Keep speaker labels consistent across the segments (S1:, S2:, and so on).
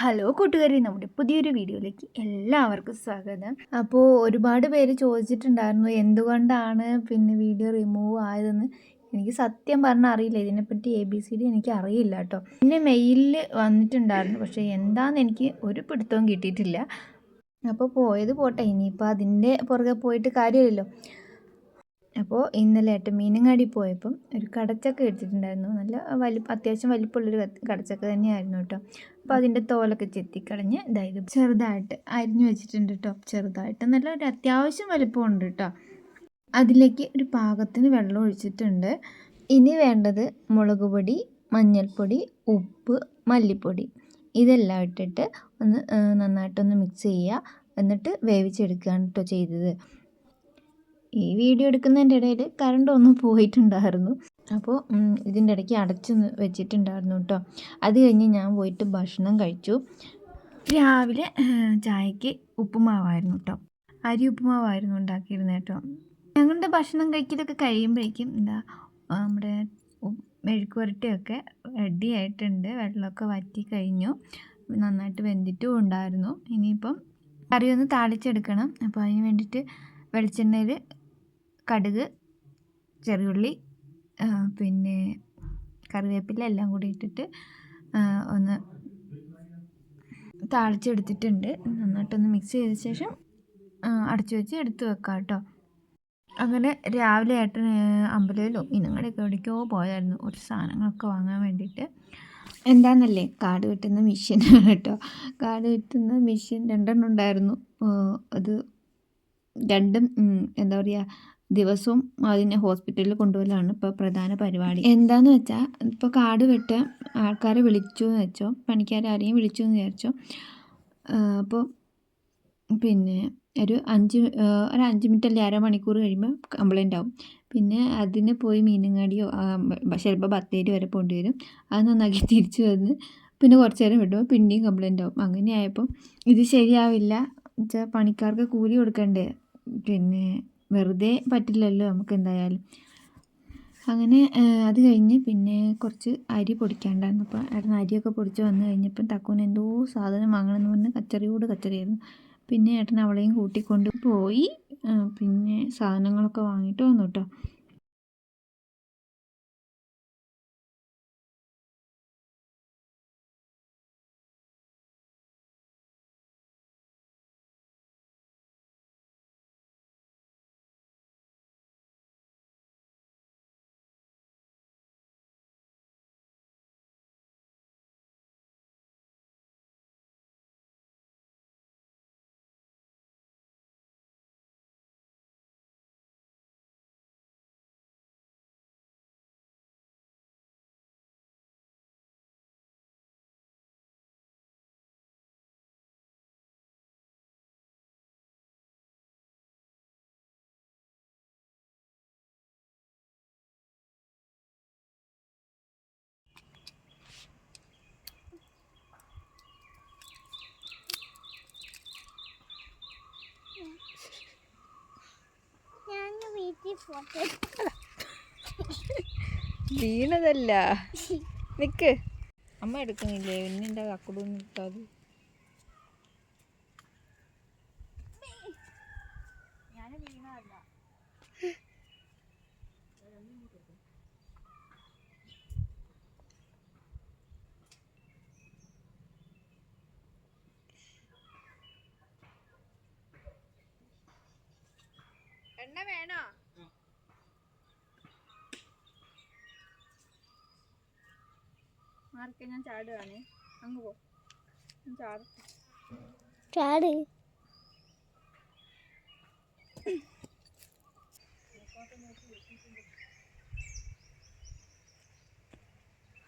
S1: Hello കൂട്ടുകാരി നമ്മുടെ പുതിയൊരു വീഡിയോയിലേക്ക് എല്ലാവർക്കും സ്വാഗതം. അപ്പോൾ ഒരുപാട് പേര് ചോദിച്ചിട്ടുണ്ടായിരുന്നു എന്തുകൊണ്ടാണ് പിന്നെ വീഡിയോ റിമൂവ് ആയതെന്ന്? എനിക്ക് സത്യം പറഞ്ഞാൽ അറിയില്ല. ഇതിനെപ്പറ്റി എ ബി സി ഡി എനിക്ക് അറിയില്ല കേട്ടോ. പിന്നെ മെയിലിൽ വന്നിട്ടുണ്ടായിരുന്നു പക്ഷേ എന്താണെന്ന് എനിക്ക് ഒരു പിടുത്തവും കിട്ടിയിട്ടില്ല. അപ്പോൾ പോയത് പോട്ടെ ഇനിയിപ്പോൾ അതിന്റെ പുറകെ പോയിട്ട് കാര്യമില്ലല്ലോ. അപ്പോൾ ഇന്നലെ ഏട്ടൻ മീനങ്ങാടി പോയപ്പം ഒരു കടച്ചക്ക എടുത്തിട്ടുണ്ടായിരുന്നു. നല്ല വലി അത്യാവശ്യം വലിപ്പമുള്ളൊരു കടച്ചക്ക തന്നെയായിരുന്നു കേട്ടോ. അപ്പോൾ അതിന്റെ തോലൊക്കെ ചെത്തിക്കളഞ്ഞ് ഇതായത് ചെറുതായിട്ട് അരിഞ്ഞു വെച്ചിട്ടുണ്ട് കേട്ടോ. ചെറുതായിട്ട് നല്ല ഒരു അത്യാവശ്യം വലിപ്പമുണ്ട് കേട്ടോ. അതിലേക്ക് ഒരു പാകത്തിന് വെള്ളം ഒഴിച്ചിട്ടുണ്ട്. ഇനി വേണ്ടത് മുളക് പൊടി മഞ്ഞൾപ്പൊടി ഉപ്പ് മല്ലിപ്പൊടി. ഇതെല്ലാം ഇട്ടിട്ട് ഒന്ന് നന്നായിട്ടൊന്ന് മിക്സ് ചെയ്യുക. എന്നിട്ട് വേവിച്ചെടുക്കുകയാണ് കേട്ടോ ചെയ്തത്. ഈ വീഡിയോ എടുക്കുന്നതിന്റെ ഇടയിൽ കറണ്ട് ഒന്ന് പോയിട്ടുണ്ടായിരുന്നു. അപ്പോൾ ഇതിന്റെ ഇടയ്ക്ക് അടച്ചു വെച്ചിട്ടുണ്ടായിരുന്നു കേട്ടോ അത് കഴിഞ്ഞ് ഞാൻ പോയിട്ട് ഭക്ഷണം കഴിച്ചു. രാവിലെ ചായക്ക് ഉപ്പുമാവായിരുന്നു കേട്ടോ അരി ഉപ്പുമാവായിരുന്നു ഉണ്ടാക്കിയിരുന്നത് കേട്ടോ ഞങ്ങളുടെ ഭക്ഷണം കഴിക്കലൊക്കെ കഴിയുമ്പോഴേക്കും എന്താ നമ്മുടെ മെഴുക്കുവരട്ടിയൊക്കെ റെഡി ആയിട്ടുണ്ട്. വെള്ളമൊക്കെ വറ്റി കഴിഞ്ഞു. നന്നായിട്ട് വെന്തിട്ടും ഉണ്ടായിരുന്നു. ഇനിയിപ്പം കറി ഒന്ന് താളിച്ചെടുക്കണം. അപ്പോൾ അതിന് വേണ്ടിയിട്ട് വെളിച്ചെണ്ണയിൽ കടുക് ചെറിയുള്ളി പിന്നെ കറിവേപ്പില എല്ലാം കൂടി ഇട്ടിട്ട് ഒന്ന് താളിച്ചെടുത്തിട്ടുണ്ട്. നന്നായിട്ടൊന്ന് മിക്സ് ചെയ്ത ശേഷം അടച്ചു വെച്ച് എടുത്ത് വെക്കാം കേട്ടോ അങ്ങനെ രാവിലെ ഏട്ടൻ അമ്പലയിലോ ഇനങ്ങളൊക്കെ എവിടേക്കോ പോയായിരുന്നു. ഒരു സാധനങ്ങളൊക്കെ വാങ്ങാൻ വേണ്ടിയിട്ട്. എന്താണെന്നല്ലേ കാട് വെട്ടുന്ന മെഷീനാണ് കേട്ടോ കാട് വെട്ടുന്ന മെഷീൻ രണ്ടെണ്ണം ഉണ്ടായിരുന്നു. അത് രണ്ടും എന്താ പറയുക ദിവസവും അതിനെ ഹോസ്പിറ്റലിൽ കൊണ്ടുപോകലാണ് ഇപ്പോൾ പ്രധാന പരിപാടി. എന്താന്ന് വെച്ചാൽ ഇപ്പോൾ കാട് വെട്ട് ആൾക്കാരെ വിളിച്ചു എന്ന് വെച്ചോ പണിക്കാരെ ആരെയും വിളിച്ചു എന്ന് വിചാരിച്ചോ അപ്പോൾ പിന്നെ ഒരു അഞ്ച് ഒരു അഞ്ച് മിനിറ്റ് അല്ലെങ്കിൽ അരമണിക്കൂർ കഴിയുമ്പോൾ കംപ്ലൈന്റ് ആവും. പിന്നെ അതിന് പോയി മീനങ്ങാടിയോ ചിലപ്പോൾ ബത്തേരി വരെ പോകേണ്ടി വരും അത് നന്നാക്കി തിരിച്ചു വന്ന് പിന്നെ കുറച്ച് നേരം വിടുമ്പോൾ പിന്നെയും കംപ്ലൈന്റ് ആവും. അങ്ങനെ ആയപ്പോൾ ഇത് ശരിയാവില്ല. എന്നുവെച്ചാൽ പണിക്കാർക്ക് കൂലി കൊടുക്കണ്ടേ? പിന്നെ വെറുതെ പറ്റില്ലല്ലോ നമുക്ക് എന്തായാലും അങ്ങനെ അത് കഴിഞ്ഞ് പിന്നെ കുറച്ച് അരി പൊടിക്കാണ്ടായിരുന്നു. അപ്പോൾ ഏട്ടൻ അരിയൊക്കെ പൊടിച്ച് വന്നു കഴിഞ്ഞപ്പം തക്കൂന് എന്തോ സാധനം വാങ്ങണമെന്ന് പറഞ്ഞ് കച്ചറിയോട് കച്ചറിയായിരുന്നു. പിന്നെ ഏട്ടൻ അവളെയും കൂട്ടിക്കൊണ്ട് പോയി. പിന്നെ സാധനങ്ങളൊക്കെ വാങ്ങിയിട്ട് വന്നു കേട്ടോ വീണതല്ല. നിക്ക്. അമ്മ എടുക്കുന്നില്ലേ? പിന്നെന്താ കക്കുടൊന്നും
S2: വീണതല്ല.
S1: എണ്ണ വേണോ? മാർക്ക് ഞാൻ ചാടുകയാണേ. അങ്ങ് പോ. ഞാൻ ചാടും.
S2: ചാട്.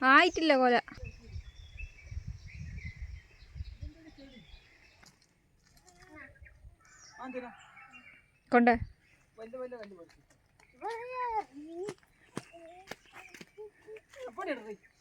S1: ആയിട്ടില്ല കൊല. കൊണ്ടേ.
S2: പിന്നെ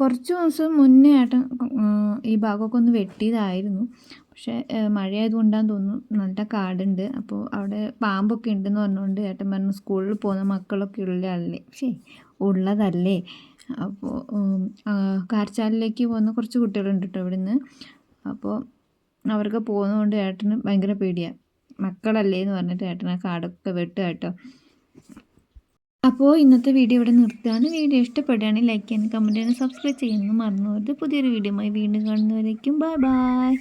S1: കുറച്ച് ദിവസം മുന്നേ ഏട്ടൻ ഈ ഭാഗമൊക്കെ ഒന്ന് വെട്ടിയതായിരുന്നു. പക്ഷേ മഴയായതുകൊണ്ടാന്ന് തോന്നുന്നു നല്ല കാടുണ്ട്. അപ്പോൾ അവിടെ പാമ്പൊക്കെ ഉണ്ടെന്ന് പറഞ്ഞുകൊണ്ട് ഏട്ടൻ പറഞ്ഞു സ്കൂളിൽ പോകുന്ന മക്കളൊക്കെ ഉള്ളതല്ലേ? ശരി ഉള്ളതല്ലേ? അപ്പോൾ കാർച്ചാലിലേക്ക് പോകുന്ന കുറച്ച് കുട്ടികളുണ്ട് കേട്ടോ ഇവിടുന്ന്. അപ്പോൾ അവർക്ക് പോകുന്നതുകൊണ്ട് ഏട്ടന് ഭയങ്കര പേടിയാണ് മക്കളല്ലേ എന്ന് പറഞ്ഞിട്ട് ഏട്ടനാ കാടൊക്കെ വെട്ടുക കേട്ടോ. അപ്പോൾ ഇന്നത്തെ വീഡിയോ ഇവിടെ നിർത്തുകയാണ്. വീഡിയോ ഇഷ്ടപ്പെടുകയാണെങ്കിൽ ലൈക്ക് ചെയ്യാനും കമന്റ് ചെയ്യാനും സബ്സ്ക്രൈബ് ചെയ്യാനും മറന്നു പോകരുത്. പുതിയൊരു വീഡിയോയുമായി വീണ്ടും കാണുന്നവരേക്കും ബൈ ബൈ